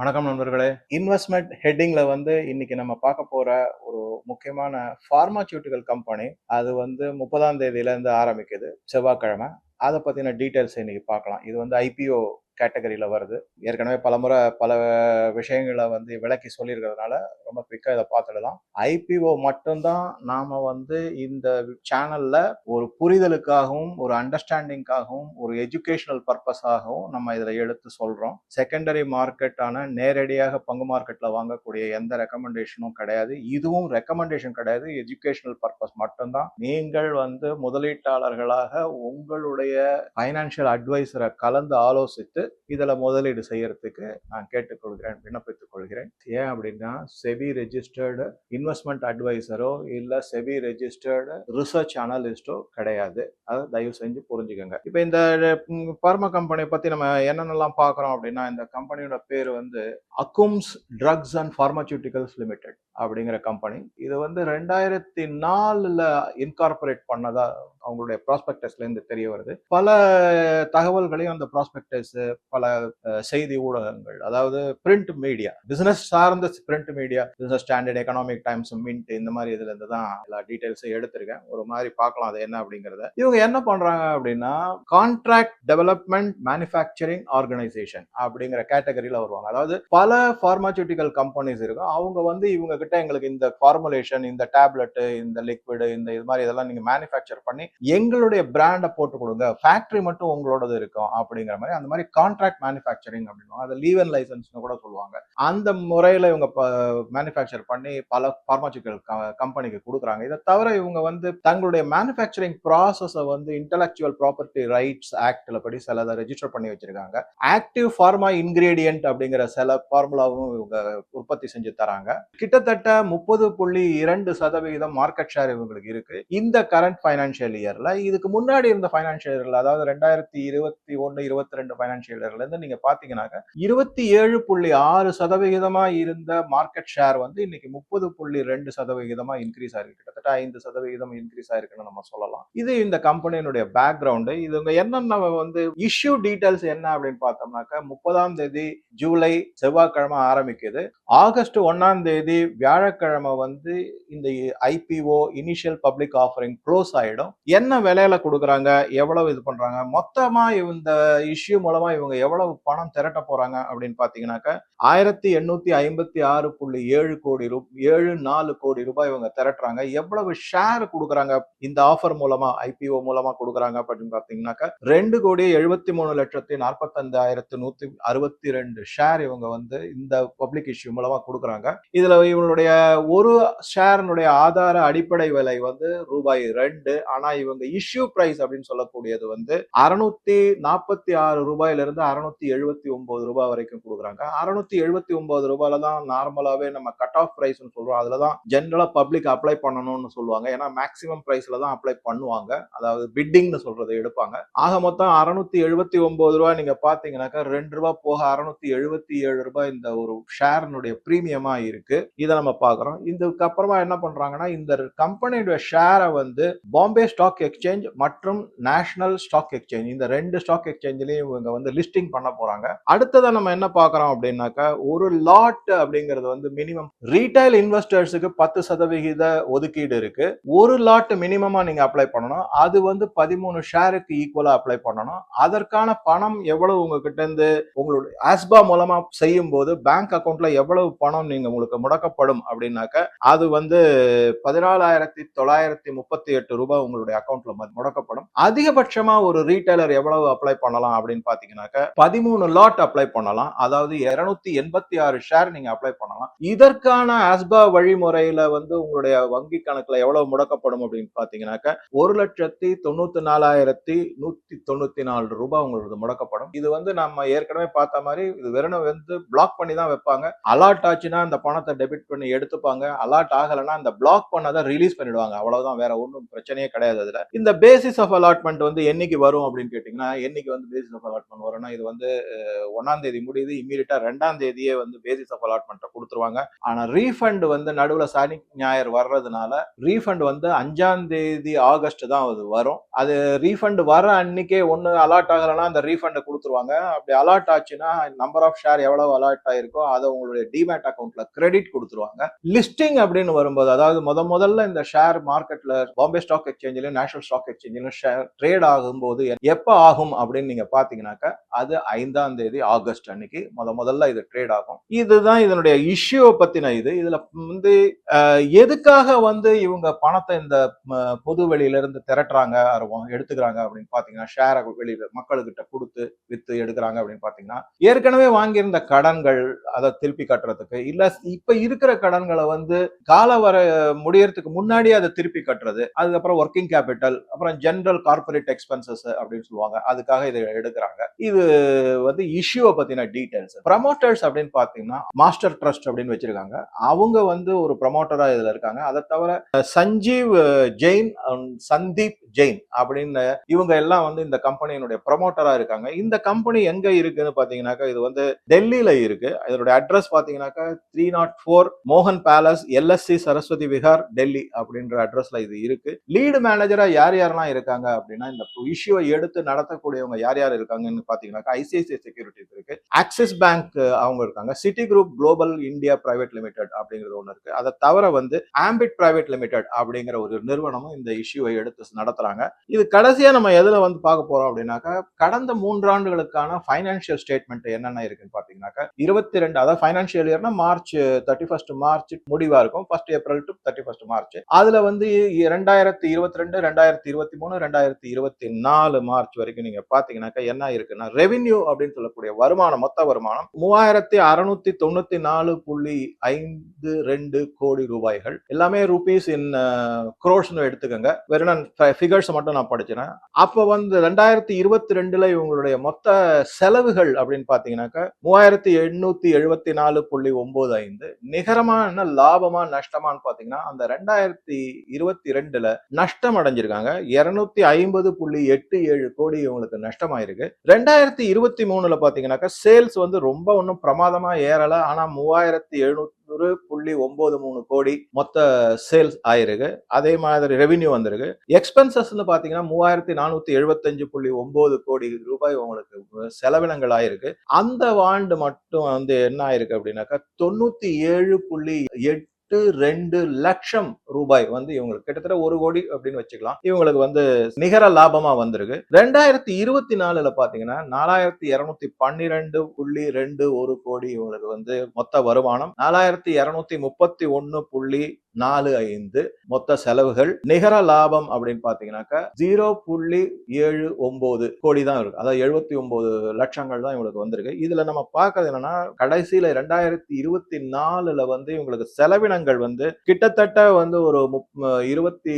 வணக்கம் நண்பர்களே. இன்வெஸ்ட்மெண்ட் ஹெட்டிங்ல வந்து இன்னைக்கு நம்ம பார்க்க போற ஒரு முக்கியமான ஃபார்மாசியூட்டிக்கல் கம்பெனி அது வந்து முப்பதாம் தேதியில இருந்து ஆரம்பிக்குது. செவ்வாய்க்கிழமை. அதை பத்தின டீட்டெயில்ஸ் இன்னைக்கு பார்க்கலாம். இது வந்து ஐபிஓ கேட்டகரியில் வருது. ஏற்கனவே பலமுறை பல விஷயங்களை வந்து விளக்கி சொல்லியிருக்கிறதுனால ரொம்ப குவிக்காக இதை பார்த்துடலாம். ஐபிஓ மட்டும்தான் நாம் வந்து இந்த சேனலில் ஒரு புரிதலுக்காகவும் ஒரு அண்டர்ஸ்டாண்டிங்காகவும் ஒரு எஜுகேஷனல் பர்பஸாகவும் நம்ம இதில் எடுத்து சொல்கிறோம் செகண்டரி மார்க்கெட்டான நேரடியாக பங்கு மார்க்கெட்டில் வாங்கக்கூடிய எந்த ரெக்கமெண்டேஷனும் கிடையாது. இதுவும் ரெக்கமெண்டேஷன் கிடையாது எஜுகேஷனல் பர்பஸ் மட்டும்தான். நீங்கள் வந்து முதலீட்டாளர்களாக உங்களுடைய ஃபைனான்சியல் அட்வைசரை கலந்து ஆலோசித்து இதில் முதலீடு செய்யறதுக்கு நான் கேட்டுக்கொள்கிறேன் விண்ணப்பித்துக் கொள்கிறேன். ஏன் அப்படின்னா செபி ரெஜிஸ்டர்டு இன்வெஸ்ட்மெண்ட் அட்வைசரோ இல்லை செபி ரெஜிஸ்டர்டு ரிசர்ச் அனலிஸ்டோ கிடையாது. அதை தயவு செஞ்சு புரிஞ்சுக்கோங்க. இப்போ இந்த பர்ம கம்பெனியை பற்றி நம்ம என்னென்னலாம் பார்க்குறோம் அப்படின்னா இந்த கம்பெனியோட பேர் வந்து Akums drugs and pharmaceuticals limited அப்படிங்கிற கம்பெனி இது வந்து ரெண்டாயிரத்தி நாலில் இன்கார்பரேட் பண்ணதா அவங்களுடைய ப்ராஸ்பெக்டஸ்லேருந்து தெரிய வருது. பல தகவல்களையும் அந்த ப்ராஸ்பெக்டஸ் பல செய்தி ஊடகங்கள் அதாவது பிரிண்ட் மீடியா பிசினஸ் சார்ந்த print media business standard economic times mint இந்த மாதிரி இதுல இருந்து தான் எல்லா டீடைல்ஸும் எடுத்திருக்கேன். ஒரு மாதிரி பார்க்கலாம் அது என்ன அப்படிங்கறத. இவங்க என்ன பண்றாங்க அப்படின்னா கான்ட்ராக்ட் டெவலப்மெண்ட் மேனுஃபேக்சரிங் ஆர்கனைசேஷன் அப்படிங்கிற கேட்டகரியில வருவாங்க. அதாவது பல பார்மாசூட்டிக்கல் கம்பெனிஸ் இருக்கும். அவங்க வந்து இவங்க கிட்ட எங்களுக்கு இந்த ஃபார்முலேஷன் இந்த டேப்லெட் இந்த லிக்விடு இந்த இது மாதிரி இதெல்லாம் நீங்க மேனுஃபேக்சர் பண்ணி எங்களுடைய பிராண்டை போட்டு கொடுங்க. ஃபேக்டரி மட்டும் உங்களோடது இருக்கும் அப்படிங்கிற மாதிரி அந்த மாதிரி கான்ட்ராக்ட் மேனுஃபேக்சரிங் அப்படின்வாங்க அதை லீவ் அண்ட் லைசன்ஸ்னு கூட சொல்லுவாங்க. அந்த முறையில் இவங்க மேனுஃபேக்சர் பண்ணி பல பார்மாசிட்டிக்கல் கம்பெனிக்கு கொடுக்குறாங்க. இதை தவிர இவங்க வந்து தங்களுடைய மேனுஃபேக்சரிங் ப்ராசஸை வந்து இன்டலெக்சுவல் ப்ராப்பர்ட்டி ரைட்ஸ் ஆக்டில் படி சிலதை ரெஜிஸ்டர் பண்ணி வச்சிருக்காங்க. ஆக்டிவ் ஃபார்மா இன்கிரீடியன்ட் அப்படிங்கிற சில ஃபார்முலாவும் இவங்க உற்பத்தி செஞ்சு தராங்க. கிட்டத்தட்ட முப்பது புள்ளி இரண்டு சதவிகிதம் மார்க்கெட் ஷேர் இவங்களுக்கு இருக்கு. இந்த கரண்ட் ஃபைனான்சியல் இயர்ல இதுக்கு முன்னாடி இருந்த ஃபைனான்சியல் இயர்ல அதாவது ரெண்டாயிரத்தி இருபத்தி ஒன்னு இருபத்தி ரெண்டு ஃபைனான்சியல் இயர்ல இருந்து நீங்க பாத்தீங்கன்னாக்க இருபத்தி ஏழு புள்ளி ஆறு சதவிகிதமா இருந்த மார்க்கெட் ஷேர் வந்து இன்னைக்கு முப்பது புள்ளி ரெண்டு சதவிகிதமா இன்க்ரீஸ் ஆயிருக்கு. கிட்டத்தட்ட ஐந்து சதவிகிதம் இன்க்ரீஸ் ஆயிருக்குன்னு நம்ம சொல்லலாம். இது இந்த கம்பெனியினுடைய பேக்ரவுண்டு இதுங்க என்னென்ன வந்து இஷ்யூ டீட்டெயில்ஸ் என்ன அப்படின்னு பார்த்தோம்னாக்க முப்பதாம் தேதி ஜூலை செவ்வாய்க்கிழமை ஆரம்பிக்குது. ஆகஸ்ட் ஒன்னாம் தேதி வியாழக்கிழமை வந்து இந்த IPO initial public offering close ஆயிடும். என்ன விலையில கொடுக்குறாங்க எவ்வளவு இது பண்றாங்க மொத்தமா இந்த இஷ்யூ மூலமா இவங்க எவ்வளவு பணம் திரட்ட போறாங்க அப்படின்னு பாத்தீங்கன்னாக்க ஆயிரத்தி எண்ணூத்தி ஐம்பத்தி ஆறு புள்ளி ஏழு கோடி ரூ ஏழு நாலு கோடி ரூபாய் இவங்க திரட்டுறாங்க. எவ்வளவு ஷேர் கொடுக்குறாங்க இந்த ஆஃபர் மூலமா ஐபிஓ மூலமா கொடுக்குறாங்க அப்படின்னு பாத்தீங்கன்னாக்க ரெண்டு கோடி எழுபத்தி மூணு லட்சத்தி நாற்பத்தஞ்சாயிரத்து நூத்தி அறுபத்தி ரெண்டு ஷேர் இவங்க வந்து இந்த பப்ளிக் இஷ்யூ மூலமா கொடுக்குறாங்க. இதுல இவங்களுடைய ஒரு ஷேர்னுடைய ஆதார அடிப்படை விலை வந்து ரூபாய் ரெண்டு ஆனா இவங்க இஷ்யூ பிரைஸ் அப்படின்னு சொல்லக்கூடியது வந்து அறுநூத்தி நாற்பத்தி ஆறு ரூபாயில இருந்து அறுநூத்தி எழுபத்தி ஒன்பது ரூபாய் வரைக்கும் கொடுக்குறாங்க. அறுநூத்தி எழுபத்தி ஒன்பது ரூபாயில தான் நார்மலாவே நம்ம கட் ஆஃப் பிரைஸ் சொல்றோம். அதுல தான் ஜென்ரலா பப்ளிக் அப்ளை பண்ணணும்னு சொல்லுவாங்க. ஏன்னா மேக்ஸிமம் பிரைஸ்ல தான் அப்ளை பண்ணுவாங்க. அதாவது பிட்டிங்னு சொல்றதை எடுப்பாங்க. ஆக மொத்தம் அறுநூத்தி எழுபத்தி ஒன்பது ரூபாய் நீங்க பாத்தீங்கன்னாக்கா ரெண்டு ரூபாய் போக அறுநூத்தி எழுபத்தி ஏழு ரூபாய் இந்த ஒரு ஷேர்னுடைய பிரீமியமா இருக்கு. இதை நம்ம பாக்குறோம் இதுக்கப்புறமா என்ன பண்றாங்கன்னா இந்த கம்பெனியுடைய ஷேரை வந்து பாம்பே ஸ்டாக் ஸ்டாக் எக்ஸ்சேஞ்ச் மற்றும் நேஷனல் ஸ்டாக் எக்ஸ்சேஞ்ச் இந்த ரெண்டு ஸ்டாக் எக்ஸ்சேஞ்சிலையும் இவங்க வந்து லிஸ்டிங் பண்ண போறாங்க. அடுத்ததை நம்ம என்ன பார்க்கறோம் அப்படின்னாக்கா ஒரு லாட் அப்படிங்கிறது வந்து மினிமம் ரீட்டைல் இன்வெஸ்டர்ஸுக்கு பத்து சதவிகித ஒதுக்கீடு இருக்கு. ஒரு லாட் மினிமமா நீங்க அப்ளை பண்ணணும். அது வந்து பதிமூணு ஷேருக்கு ஈக்குவலா அப்ளை பண்ணணும். அதற்கான பணம் எவ்வளவு உங்ககிட்ட இருந்து உங்களுடைய ஆஸ்பா மூலமா செய்யும் போது பேங்க் அக்கௌண்ட்ல எவ்வளவு பணம் நீங்க உங்களுக்கு முடக்கப்படும் அப்படின்னாக்க அது வந்து பதினாலாயிரத்தி தொள்ளாயிரத்தி முப்பத்தி எட்டு ரூபாய் உங்களுடைய அக்கௌண்ட்ல முடக்கப்படும். அதிகபட்சமா ஒரு ரீட்டைலர் எவ்வளவு அப்ளை பண்ணலாம் அப்படின்னு பாத்தீங்கன்னாக்க பதிமூணு லாட் அப்ளை பண்ணலாம். அதாவது இருநூத்தி எண்பத்தி ஆறு ஷேர் நீங்க அப்ளை பண்ணலாம். இதற்கான ஆஸ்பா வழிமுறையில வந்து உங்களுடைய வங்கி கணக்குல எவ்வளவு முடக்கப்படும் அப்படின்னு பாத்தீங்கன்னாக்க ஒரு லட்சத்தி தொண்ணூத்தி நாலாயிரத்தி நூத்தி தொண்ணூத்தி நாலு ரூபாய் உங்களுக்கு முடக்கப்படும். இது வந்து நம்ம ஏற்கனவே பார்த்த மாதிரி இது வெறும் வந்து பிளாக் பண்ணி தான் வைப்பாங்க. அலாட் ஆச்சுன்னா அந்த பணத்தை டெபிட் பண்ணி எடுத்துப்பாங்க. அலாட் ஆகலைன்னா அந்த பிளாக் பண்ணதை ரிலீஸ் பண்ணிடுவாங்க. அவ்வளவுதான் வேற ஒன்றும் பிரச்சனையே கிடையாது. அப்படின்றதுல இந்த பேசிஸ் ஆஃப் அலாட்மெண்ட் வந்து என்னைக்கு வரும் அப்படின்னு கேட்டீங்கன்னா என்னைக்கு வந்து பேசிஸ் ஆஃப் அலாட்மெண்ட் வரும்னா இது வந்து அஹ், தேதி முடியுது. இம்மீடியட்டா ரெண்டாம் தேதியே வந்து பேசிஸ் ஆஃப் அலாட்மெண்ட்டை கொடுத்துருவாங்க. ஆனா ரீஃபண்ட் வந்து நடுவுல சனி ஞாயிறு வர்றதுனால ரீஃபண்ட் வந்து அஞ்சாம் தேதி ஆகஸ்ட் தான் அது வரும். அது ரீஃபண்ட் வர அன்னைக்கே ஒண்ணு அலாட் ஆகலைன்னா அந்த ரீஃபண்டை கொடுத்துருவாங்க. அப்படி அலாட் ஆச்சுன்னா நம்பர் ஆஃப் ஷேர் எவ்வளவு அலாட் ஆயிருக்கோ அதை உங்களுடைய டிமேட் அக்கௌண்ட்ல கிரெடிட் கொடுத்துருவாங்க. லிஸ்டிங் அப்படின்னு வரும்போது அதாவது முத முதல்ல இந்த ஷேர் மார்க்கெட்ல பாம்பே ஸ்டாக் எக்ஸ்சேஞ்சிலும் நேஷனல் ஸ்டாக் எக்ஸ்சேஞ்சிலும் ஷேர் ட்ரேட் ஆகும்போது எப்போ ஆகும் அப்படின்னு நீங்க பாத்தீங்கன்னாக்கா அது ஐந்தாம் தேதி ஆகஸ்ட் அன்னைக்கு முத முதல்ல இது ட்ரேட் ஆகும். இதுதான் இதனுடைய இஷ்யூவை பத்தின இது. இதுல வந்து எதுக்காக வந்து இவங்க பணத்தை இந்த பொது வெளியில இருந்து திரட்டுறாங்க அருவம் எடுத்துக்கிறாங்க அப்படின்னு பாத்தீங்கன்னா ஷேரை வெளியில மக்களுக்கிட்ட கொடுத்து வித்து எடுக்கிறாங்க அப்படின்னு பாத்தீங்கன்னா ஏற்கனவே வாங்கியிருந்த கடன்கள் அதை திருப்பி கட்டுறதுக்கு இல்ல இப்ப இருக்கிற கடன்களை வந்து கால வர முடியறதுக்கு முன்னாடி அதை திருப்பி கட்டுறது அதுக்கப்புறம் ஒர்க்கிங் கேபிட்டல் அப்புறம் ஜென்ரல் கார்பரேட் எக்ஸ்பென்சஸ் அப்படின்னு சொல்லுவாங்க. அதுக்காக இதை எடுக்கிறாங்க. இது வந்து இஷ்யூவை பத்தின டீடைல்ஸ் ப்ரமோட்டர்ஸ் அப்படின்னு பாத்தீங்கன்னா மாஸ்டர் ட்ரஸ்ட் அப்படின்னு வச்சிருக்காங்க. அவங்க வந்து ஒரு ப்ரமோட்டரா இதுல இருக்காங்க. அதை தவிர சஞ்சீவ் ஜெயின் சந்தீப் ஜெயின் அப்படின்னு இவங்க எல்லாம் வந்து இந்த கம்பெனியினுடைய ப்ரமோட்டரா இருக்காங்க. இந்த கம்பெனி எங்க இருக்குன்னு பாத்தீங்கன்னாக்கா இது வந்து டெல்லியில இருக்கு. இதனுடைய அட்ரஸ் பாத்தீங்கன்னாக்கா த்ரீ நாட் ஃபோர் மோகன் பேலஸ் எல்எஸ்சி சரஸ்வதி விஹார் டெல்லி அப்படின்ற அட்ரஸ்ல இது இருக்கு. லீடு மேனேஜர் யார் யாரெல்லாம் இருக்காங்க அப்படின்னா இந்த இஷ்யூவை எடுத்து நடத்தக்கூடியவங்க யார் யார் இருக்காங்கன்னு பாத்தீங்கன்னாக்கா ஐசிஐசிஐ செக்யூரிட்டிஸ் இருக்கு. ஆக்சிஸ் பேங்க் அவங்க இருக்காங்க. Citi group global India private limited அப்படிங்கிறது ஒன்று இருக்கு. அதை தவிர வந்து ஆம்பிட் பிரைவேட் லிமிடெட் அப்படிங்கிற ஒரு நிறுவனமும் இந்த இஷ்யூவை எடுத்து நடத்துறாங்க. இது கடைசியா நம்ம எதுல வந்து பார்க்க போறோம் அப்படின்னாக்கா கடந்த மூன்றாண்டுகளுக்கான ஃபைனான்சியல் ஸ்டேட்மெண்ட் என்னென்ன இருக்குன்னு பாத்தீங்கன்னாக்கா இருபத்தி ரெண்டு அதாவது ஃபைனான்சியல் இயர்னா மார்ச் தேர்ட்டி ஃபர்ஸ்ட் மார்ச் முடிவா இருக்கும். First April to thirty first March அதுல வந்து இரண்டாயிரத்தி இருபத்தி ரெண்டு ரெண்டாயிரத்தி இருபத்தி மூணு ரெண்டாயிரத்தி இருபத்தி நாலு மார்ச் வரைக்கும் நீங்க பாத்தீங்கன்னாக்கா என்ன இருக்குன்னா ரெவின்யூ அப்படின்னு சொல்லக்கூடிய வருமானம் மொத்த வருமானம் மூவாயிரத்தி அறுநூத்தி தொண்ணூத்தி நாலு புள்ளி ஐந்து ரெண்டு கோடி ரூபாய்கள். எல்லாமே ருபீஸ் இன் குரோஷ்னு எடுத்துக்கோங்க. வெறும் நான் ஃபிகர்ஸ் மட்டும் நான் படிச்சினேன் அப்போ வந்து ரெண்டாயிரத்தி இருபத்தி ரெண்டுல இவங்களுடைய மொத்த செலவுகள் அப்படின்னு பாத்தீங்கன்னாக்கா மூவாயிரத்தி எண்ணூத்தி எழுபத்தி நாலு புள்ளி ஒன்பது ஐந்து. நிகரமான லாபமா நஷ்டமான்னு பாத்தீங்கன்னா அந்த ரெண்டாயிரத்தி இருபத்தி ரெண்டுல நஷ்டம் அடைஞ்சிருக்காங்க இருநூத்தி ஐம்பது புள்ளி எட்டு ஏழு கோடி இவங்களுக்கு நஷ்டமாயிருக்கு. ரெண்டாயிரத்தி இருபத்தி மூணுல பாத்தீங்கன்னாக்கா சேல்ஸ் வந்து ரொம்ப ஒன்றும் பிரமாதமா ஏறல. ஆனா மூவாயிரத்தி எழுநூறு புள்ளி ஒன்பது மூணு கோடி மொத்த சேல்ஸ் ஆயிருக்கு. அதே மாதிரி ரெவின்யூ வந்திருக்கு. எக்ஸ்பென்சஸ்னு பாத்தீங்கன்னா மூவாயிரத்தி நானூத்தி எழுபத்தஞ்சு புள்ளி ஒன்பது கோடி ரூபாய் உங்களுக்கு செலவினங்கள் ஆயிருக்கு. அந்த ஆண்டு மட்டும் வந்து என்ன ஆயிருக்கு அப்படின்னாக்கா தொண்ணூத்தி ஏழு புள்ளி எட்டு ரெண்டு லட்சம் ரூபாய் வந்து இவங்களுக்கு கிட்டத்தட்ட ஒரு கோடி அப்படின்னு வச்சுக்கலாம். இவங்களுக்கு வந்து நிகர லாபமா வந்திருக்கு. ரெண்டாயிரத்தி இருபத்தி நாலுல பாத்தீங்கன்னா நாலாயிரத்தி இருநூத்தி பன்னிரெண்டு புள்ளி ரெண்டு ஒரு கோடி இவங்களுக்கு வந்து மொத்த வருமானம். நாலாயிரத்தி இருநூத்தி முப்பத்தி ஒன்னு புள்ளி நாலு ஐந்து மொத்த செலவுகள். நிகர லாபம் அப்படின்னு பாத்தீங்கன்னாக்கா ஜீரோ புள்ளி ஏழு ஒன்பது கோடி தான் இருக்கு. அதாவது எழுபத்தி ஒன்பது லட்சங்கள் தான் இவங்களுக்கு வந்திருக்கு. இதுல நம்ம பார்க்கறது என்னன்னா கடைசியில ரெண்டாயிரத்தி இருபத்தி நாலுல வந்து இவங்களுக்கு செலவினங்கள் வந்து கிட்டத்தட்ட வந்து ஒரு முப்- இருபத்தி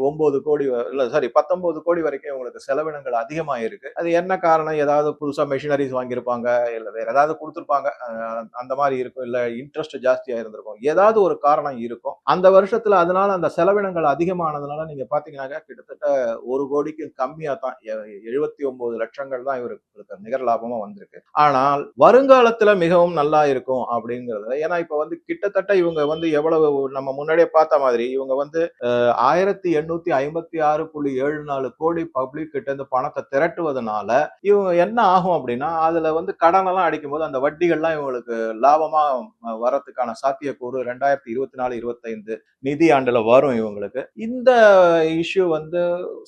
ஒன்பது கோடி இல்லை இல்ல சாரி பத்தொன்பது கோடி வரைக்கும் இவங்களுக்கு செலவினங்கள் அதிகமாயிருக்கு. அது என்ன காரணம்? ஏதாவது புதுசா மெஷினரிஸ் வாங்கியிருப்பாங்க இல்ல வேற ஏதாவது கொடுத்துருப்பாங்க. அந்த மாதிரி இருக்கும் இல்ல இன்ட்ரெஸ்ட் ஜாஸ்தியா இருந்திருக்கும். ஏதாவது ஒரு காரணம் இருக்கும். அந்த வருஷத்துல அதனால அந்த செலவினங்கள் அதிகமானதுனால நீங்க பார்த்தீங்கன்னாக்கா கிட்டத்தட்ட ஒரு கோடிக்கு கம்மியா தான் எழுபத்தி ஒன்பது லட்சங்கள் தான் இவருக்கு நிகர லாபமா வந்திருக்கு. ஆனால் வருங்காலத்துல மிகவும் நல்லா இருக்கும் அப்படிங்கிறது ஏன்னா இப்ப வந்து கிட்டத்தட்ட இவங்க வந்து எவ்வளவு நம்ம முன்னாடியே பார்த்த மாதிரி இவங்க வந்து ஆயிரத்தி எண்ணூத்தி ஐம்பத்தி ஆறு புள்ளி ஏழு நாலு கோடி பப்ளிக் கிட்ட இருந்து பணத்தை திரட்டுவதனால இவங்க என்ன ஆகும் அப்படின்னா அதுல வந்து கடனெல்லாம் அடிக்கும் போது அந்த வட்டிகள்லாம் இவங்களுக்கு லாபமா வரத்துக்கான சாத்தியக்கூறு ரெண்டாயிரத்தி இருபத்தி நாலு இருபத்தைந்து நிதி ஆண்டுல வரும் இவங்களுக்கு. இந்த இஷ்யூ வந்து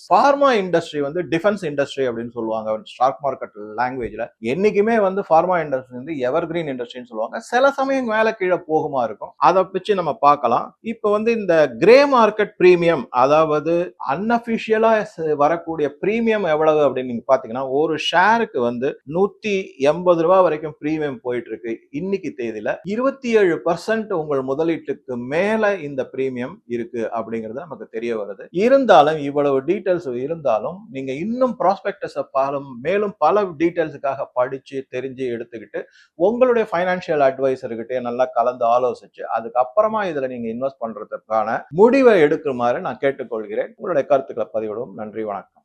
ஃபார்மா இண்டஸ்ட்ரி வந்து டிஃபென்ஸ் இண்டஸ்ட்ரி அப்படின்னு சொல்லுவாங்க ஸ்டாக் மார்க்கெட் லாங்குவேஜ்ல என்னைக்குமே வந்து ஃபார்மா இண்டஸ்ட்ரி வந்து எவர் கிரீன் இண்டஸ்ட்ரின்னு சொல்லுவாங்க. சில சமயம் மேல கீழே போகுமா இருக்கும். அதை பிச்சு நம்ம பார்க்கலாம். இப்போ வந்து இந்த கிரே மார்க்கெட் ப்ரீமியம் அதாவது அன்அபிஷியலா வரக்கூடிய ப்ரீமியம் எவ்வளவு அப்படின்னு நீங்க பாத்தீங்கன்னா ஒரு ஷேருக்கு வந்து நூத்தி எண்பது ரூபாய் வரைக்கும் ப்ரீமியம் போயிட்டு இருக்கு இன்னைக்கு தேதியில. இருபத்தி ஏழு பர்சன்ட் உங்கள் முதலீட்டுக்கு மேல இந்த ப்ரீமியம் இருக்கு அப்படிங்கிறது நமக்கு தெரிய வருது. இருந்தாலும் இவ்வளவு டீட்டெயில்ஸ் இருந்தாலும் நீங்க இன்னும் ப்ராஸ்பெக்டஸை பாலும் மேலும் பல டீட்டெயில்ஸுக்காக படிச்சு தெரிஞ்சு எடுத்துக்கிட்டு உங்களுடைய ஃபைனான்சியல் அட்வைசர்கிட்டே நல்லா கலந்து ஆலோசிச்சு அதுக்கப்புறம் அப்புறமா இதுல நீங்க இன்வெஸ்ட் பண்றதுக்கான முடிவை எடுக்குமாறு நான் கேட்டுக்கொள்கிறேன். உங்களுடைய கருத்துக்களை பதிவிடும் நன்றி வணக்கம்.